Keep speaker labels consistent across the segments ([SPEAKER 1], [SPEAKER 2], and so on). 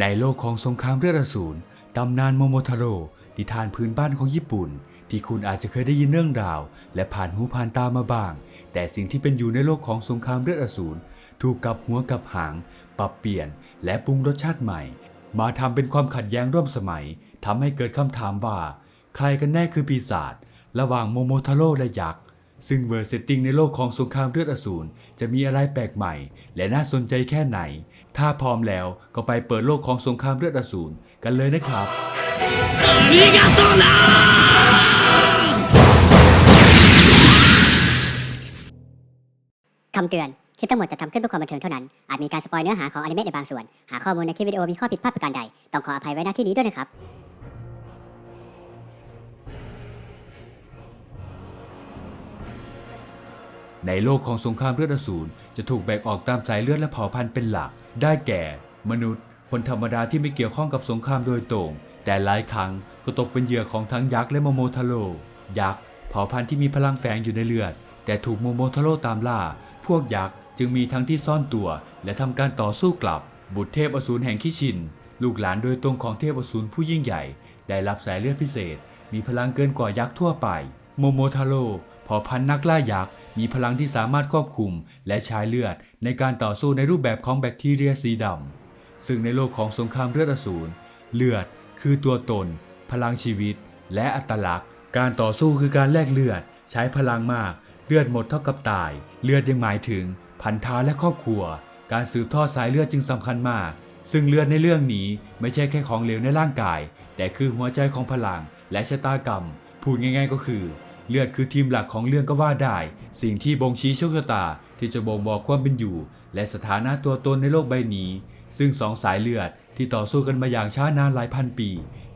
[SPEAKER 1] ในโลกของสงครามเลือดอสูรตำนานโมโมทาโร่นิทานพื้นบ้านของญี่ปุ่น ที่คุณอาจจะเคยได้ยินเรื่องราว และผ่านหูผ่านตามาบ้าง แต่สิ่งที่เป็นอยู่ในโลกของสงครามเลือดอสูรถูกกลับหัวกลับหาง ปรับเปลี่ยน และปรุงรสชาติใหม่ มาทำเป็นความขัดแย้งร่วมสมัยทำให้เกิดคำถามว่า ใครกันแน่คือปีศาจระหว่างโมโมทาโร่และยักษ์ ซึ่งเวอร์เซตติ้งในโลกของสงครามเลือดอสูรจะมีอะไรแปลกใหม่ และน่าสนใจแค่ไหน ถ้าพร้อมแล้วก็ไปเปิดโลกของสงครามเลือดอสูรกันเลยนะครับ
[SPEAKER 2] คำเตือน คลิปทั้งหมดจะทำขึ้นเพื่อความบันเทิงเท่านั้น อาจมีการสปอยเนื้อหาของอนิเมะในบางส่วน หาข้อมูลในคลิปวิดีโอมีข้อผิดพลาดประการใด ต้องขออภัยไว้ณที่นี้ด้วยนะครับ
[SPEAKER 1] ในโลกของสงครามเลือดอสูรจะถูกแบ่งออกตามสายเลือดและเผ่าพันธุ์เป็นหลัก ได้แก่ มนุษย์ คนธรรมดาที่ไม่เกี่ยวข้องกับสงครามโดยตรง แต่หลายครั้งก็ตกเป็นเหยื่อของทั้งยักษ์และโมโมทาโร่ยักษ์เผ่าพันธุ์ที่มีพลังแฝงอยู่ในเลือด แต่ถูกโมโมทาโร่ตามล่า พวกยักษ์จึงมีทั้งที่ซ่อนตัว และทำการต่อสู้กลับ บุตรเทพอสูรแห่งคิชิน ลูกหลานโดยตรงของเทพอสูรผู้ยิ่งใหญ่ ได้รับสายเลือดพิเศษ มีพลังเกินกว่ายักษ์ทั่วไป โมโมทาโร่ เผ่าพันธุ์นักล่ายักษ์มีพลังที่สามารถควบคุมและใช้เลือดในการต่อสู้ในรูปแบบของแบคทีเรียสีดำ ซึ่งในโลกของสงครามเลือดอสูร เลือดคือตัวตน พลังชีวิต และอัตลักษณ์ การต่อสู้คือการแลกเลือด ใช้พลังมาก เลือดหมดเท่ากับตาย เลือดยังหมายถึง พันธะและครอบครัว การสืบทอดสายเลือดจึงสำคัญมาก ซึ่งเลือดในเรื่องนี้ไม่ใช่แค่ของเหลวในร่างกาย แต่คือหัวใจของพลังและชะตากรรม พูดง่าย ๆ ก็คือ เลือดคือทีมหลักของเรื่องก็ว่าได้ สิ่งที่บ่งชี้โชคชะตาที่จะบ่งบอกความเป็นอยู่ และสถานะตัวตนในโลกใบนี้ ซึ่งสองสายเลือดที่ต่อสู้กันมาอย่างช้านานหลายพันปี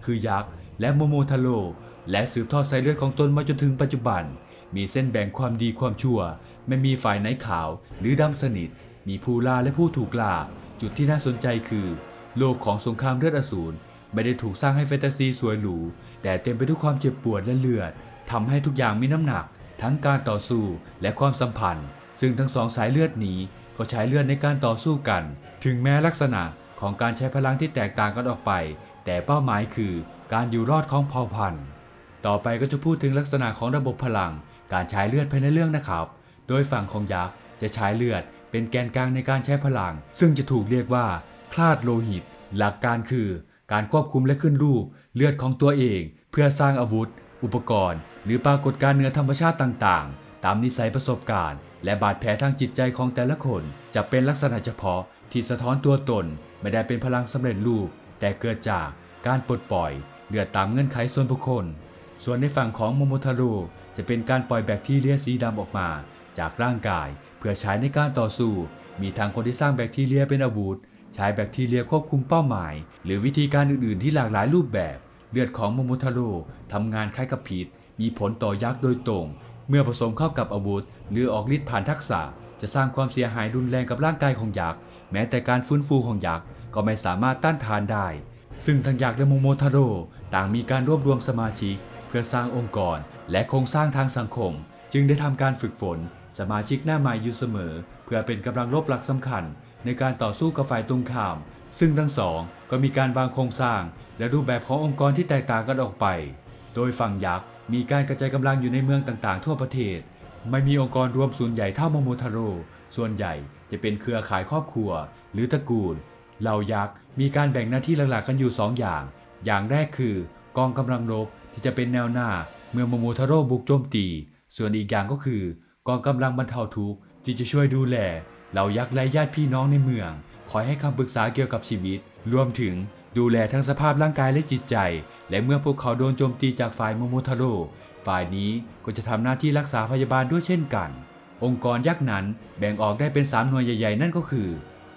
[SPEAKER 1] คือยักษ์และโมโมทาโร่และสืบทอดสายเลือดของตนมาจนถึงปัจจุบัน มีเส้นแบ่งความดีความชั่ว ไม่มีฝ่ายไหนขาวหรือดำสนิท มีผู้ล่าและผู้ถูกล่า จุดที่น่าสนใจคือ โลกของสงครามเลือดอสูรไม่ได้ถูกสร้างให้แฟนตาซีสวยหรู แต่เต็มไปด้วยความเจ็บปวดและเลือด ทำให้ทุกอย่างมีน้ำหนัก ทั้งการต่อสู้และความสัมพันธ์ ซึ่งทั้งสองสายเลือดนี้ก็ใช้เลือดในการต่อสู้กัน ถึงแม้ลักษณะของการใช้พลังที่แตกต่างกันออกไป แต่เป้าหมายคือการอยู่รอดของเผ่าพันธุ์ ต่อไปก็จะพูดถึงลักษณะของระบบพลัง การใช้เลือดภายในเรื่องนะครับ โดยฝั่งของยักษ์จะใช้เลือดเป็นแกนกลางในการใช้พลัง ซึ่งจะถูกเรียกว่า คลาดโลหิต หลักการคือ การควบคุมและขึ้นรูป เลือดของตัวเอง เพื่อสร้างอาวุธ อุปกรณ์ หรือปรากฏการณ์เหนือธรรมชาติต่างๆ ตามนิสัยประสบการณ์ และบาดแผลทางจิตใจของแต่ละคน จะเป็นลักษณะเฉพาะที่สะท้อนตัวตน ไม่ได้เป็นพลังสำเร็จรูป แต่เกิดจากการปลดปล่อยเลือดตามเงื่อนไขส่วนบุคคล ส่วนในฝั่งของโมโมทาโร่จะเป็นการปล่อยแบคทีเรียสีดำออกมา จากร่างกาย เพื่อใช้ในการต่อสู้ มีทางคนที่สร้างแบคทีเรียเป็นอาวุธใช้แบคทีเรียควบคุมเป้าหมาย หรือวิธีการอื่นๆ ที่หลากหลายรูปแบบ เลือดของโมโมทาโร่ทำงานคล้ายกับพิษ มีผลต่อยักษ์โดยตรง เมื่อผสมเข้ากับอาวุธ หรือออกฤทธิ์ผ่านทักษะ จะสร้างความเสียหายรุนแรงกับร่างกายของยักษ์แม้แต่การฟื้นฟูของยักษ์ก็ไม่สามารถต้านทานได้ ซึ่งทั้งยักษ์และโมโมทาโร่ต่างมีการรวบรวมสมาชิก เพื่อสร้างองค์กร และโครงสร้างทางสังคม จึงได้ทำการฝึกฝน สมาชิกหน้าใหม่อยู่เสมอ เพื่อเป็นกำลังรบหลักสำคัญ ในการต่อสู้กับฝ่ายตรงข้าม ซึ่งทั้งสองก็มีการวางโครงสร้าง และรูปแบบขององค์กรที่แตกต่างกันออกไป โดยฝั่งยักษ์ มีการกระจายกำลังอยู่ในเมืองต่างๆ ทั่วประเทศ ไม่มีองค์กรรวมศูนย์ใหญ่เท่าโมโมทาโร่ส่วนใหญ่จะเป็นเครือข่ายครอบครัว หรือตระกูลเหล่ายักษ์มีการแบ่งหน้าที่หลักๆกันอยู่ 2 อย่าง อย่างแรกคือกองกำลังรบที่จะเป็นแนวหน้าเมื่อโมโมทาโร่บุกโจมตี ส่วนอีกอย่างก็คือกองกำลังบรรเทาทุกข์ที่จะช่วยดูแลเหล่ายักษ์และญาติพี่น้องในเมือง คอยให้คำปรึกษาเกี่ยวกับชีวิต รวมถึงดูแลทั้งสภาพร่างกายและจิตใจ และเมื่อพวกเขาโดนโจมตีจากฝ่ายโมโมทาโร่ฝ่ายนี้ก็จะทำหน้าที่รักษาพยาบาลด้วยเช่นกัน องค์กรยักษ์นั้นแบ่งออกได้เป็น 3 หน่วยใหญ่ๆ นั่นก็คือ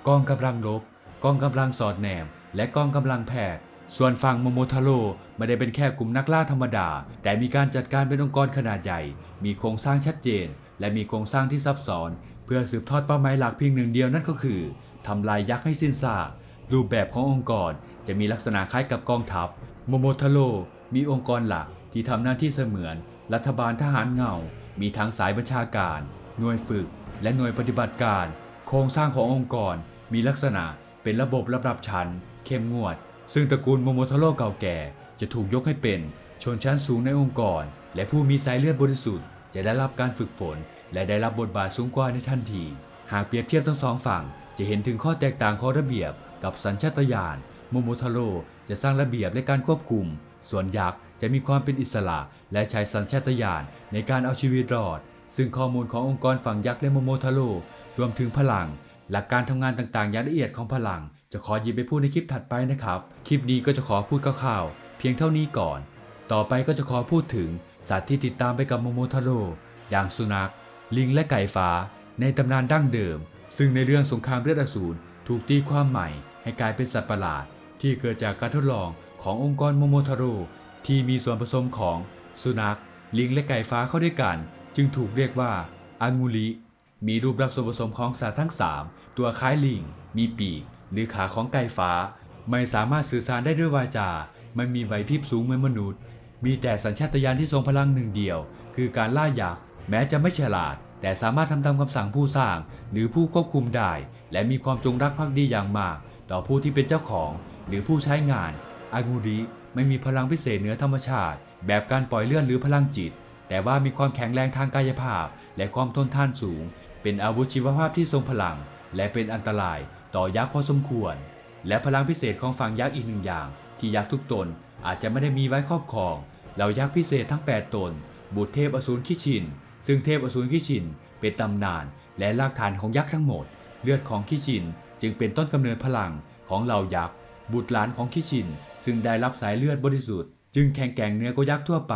[SPEAKER 1] กองกำลังรบกองกำลังสอดแนม และกองกำลังแพทย์ ส่วนฝั่งโมโมทาโร่ไม่ได้เป็นแค่กลุ่มนักล่าธรรมดา แต่มีการจัดการเป็นองค์กรขนาดใหญ่ มีโครงสร้างชัดเจน และมีโครงสร้างที่ซับซ้อน เพื่อสืบทอดเป้าหมายหลักเพียงหนึ่งเดียวนั่นก็คือทำลายยักษ์ให้สิ้นซากรูปแบบขององค์กรจะมีลักษณะคล้ายกับกองทัพ โมโมทาโร่มีองค์กรหลักที่ทำหน้าที่เสมือน รัฐบาลทหารเงา มีทั้งสายบัญชาการ หน่วยฝึก และหน่วยปฏิบัติการ โครงสร้างขององค์กรมีลักษณะเป็นระบบลำดับชั้น เข้มงวด ซึ่งตระกูลโมโมทาโร่เก่าแก่จะถูกยกให้เป็น ชนชั้นสูงในองค์กร และผู้มีสายเลือดบริสุทธิ์จะได้รับการฝึกฝน และได้รับบทบาทสูงกว่าในทันที หากเปรียบเทียบทั้งสองฝั่ง จะเห็นถึงข้อแตกต่างของระเบียบ กับสัญชาตญาณโมโมทาโร่ จะสร้างระเบียบและการควบคุม ส่วนยักษ์จะมีความเป็นอิสระและใช้สัญชาตญาณในการเอาชีวิตรอด ซึ่งข้อมูลขององค์กรฝั่งยักษ์และโมโมทาโร่รวมถึงพลัง หลักการทำงานต่างๆอย่างละเอียดของพลัง จะขอหยิบไปพูดในคลิปถัดไปนะครับ คลิปนี้ก็จะขอพูดคร่าวๆเพียงเท่านี้ก่อน ต่อไปก็จะขอพูดถึงสัตว์ที่ติดตามไปกับโมโมทาโร่อย่างสุนัข ลิงและไก่ฟ้า ในตำนานดั้งเดิม ซึ่งในเรื่องสงครามเลือดอสูรถูกตีความใหม่ให้กลายเป็นสัตว์ประหลาด ที่เกิดจากการทดลองขององค์กรโมโมทาโร่ที่มีส่วนผสมของสุนัข ลิงและไก่ฟ้าเข้าด้วยกัน จึงถูกเรียกว่าอางูลิมีรูปลักษณ์ส่วนผสมของสัตว์ทั้ง 3 ตัวคล้ายลิง มีปีก หรือขาของไก่ฟ้า ไม่สามารถสื่อสารได้ด้วยวาจา ไม่มีไหวพริบสูงเหมือนมนุษย์ มีแต่สัญชาตญาณที่ทรงพลังหนึ่งเดียว คือการล่ายักแม้จะไม่ฉลาด แต่สามารถทำตามคำสั่งผู้สร้าง หรือผู้ควบคุมได้ และมีความจงรักภักดีอย่างมาก ต่อผู้ที่เป็นเจ้าของ หรือผู้ใช้งาน อางูริไม่มีพลังพิเศษเหนือธรรมชาติ แบบการปล่อยเลือดหรือพลังจิต แต่ว่ามีความแข็งแรงทางกายภาพ และความทนทานสูง เป็นอาวุธชีวภาพที่ทรงพลัง และเป็นอันตรายต่อยักษ์พอสมควร และพลังพิเศษของฝั่งยักษ์อีกหนึ่งอย่าง ที่ยักษ์ทุกตนอาจจะไม่ได้มีไว้ครอบครองเหล่ายักษ์พิเศษทั้ง 8 ตน บุตรเทพอสูรคิชิน ซึ่งเทพอสูรคิชิน เป็นตำนาน และรากฐานของยักษ์ทั้งหมด เลือดของคิชิน จึงเป็นต้นกำเนิดพลังของเหล่ายักษ์ บุตรหลานของคิชิน ซึ่งได้รับสายเลือดบริสุทธิ์จึงแข็งแกร่งเนื้อกว่ายักษ์ทั่วไป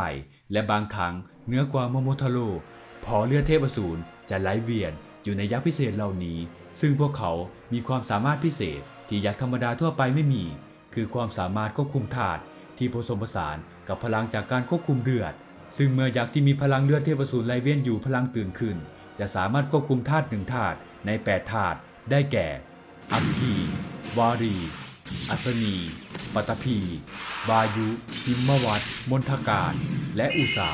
[SPEAKER 1] และบางครั้งเนื้อกว่าโมโมทาโร่พอเลือดเทพอสูรจะไหลเวียนอยู่ในยักษ์พิเศษเหล่านี้ ซึ่งพวกเขามีความสามารถพิเศษที่ยักษ์ธรรมดาทั่วไปไม่มี คือความสามารถควบคุมธาตุที่ผสมผสานกับพลังจากการควบคุมเลือด ซึ่งเมื่อยักษ์ที่มีพลังเลือดเทพสูรไหลเวียนอยู่พลังตื่นขึ้น จะสามารถควบคุมธาตุหนึ่งธาตุใน8ธาตุได้แก่ อัคคีวารี อัศนี ปัตภีวายุหิมวัตมนทการ และอุสา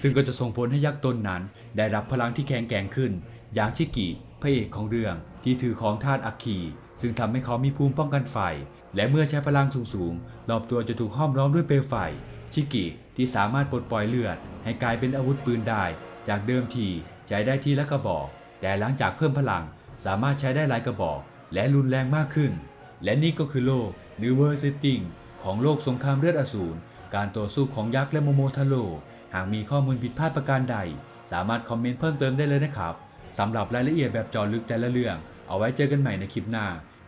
[SPEAKER 1] ซึ่งก็จะส่งผลให้ยักษ์ตนนั้น ได้รับพลังที่แข็งแกร่งขึ้น อย่างชิกิพระเอกของเรื่องที่ถือของธาตุอัคคีซึ่งทำให้เขามีภูมิป้องกันไฟ และเมื่อใช้พลังสูงๆรอบตัวจะถูกห้อมล้อมด้วยเปลวไฟ ชิกิที่สามารถปลดปล่อยเลือด ให้กลายเป็นอาวุธปืนได้ จากเดิมทีใช้ได้ทีละกระบอก แต่หลังจากเพิ่มพลังสามารถใช้ได้หลายกระบอก และรุนแรงมากขึ้น และนี่ก็คือโลกหรือเวอร์เซตติ้งของโลกสงครามเลือดอสูร การต่อสู้ของยักษ์และโมโมทาโร่หากมีข้อมูลผิดพลาดประการใด สามารถคอมเมนต์เพิ่มเติมได้เลยนะครับสำหรับรายละเอียดแบบจอลึกแต่ละเรื่อง เอาไว้เจอกันใหม่ในคลิปหน้า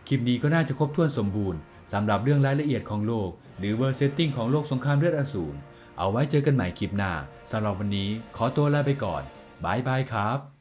[SPEAKER 1] คลิปนี้ก็น่าจะครบถ้วนสมบูรณ์สำหรับเรื่องรายละเอียดของโลกหรือเวอร์เซตติ้งของโลกสงครามเลือดอสูรเอาไว้เจอกันใหม่คลิปหน้าสำหรับวันนี้ขอตัวลาไปก่อนบายบายครับ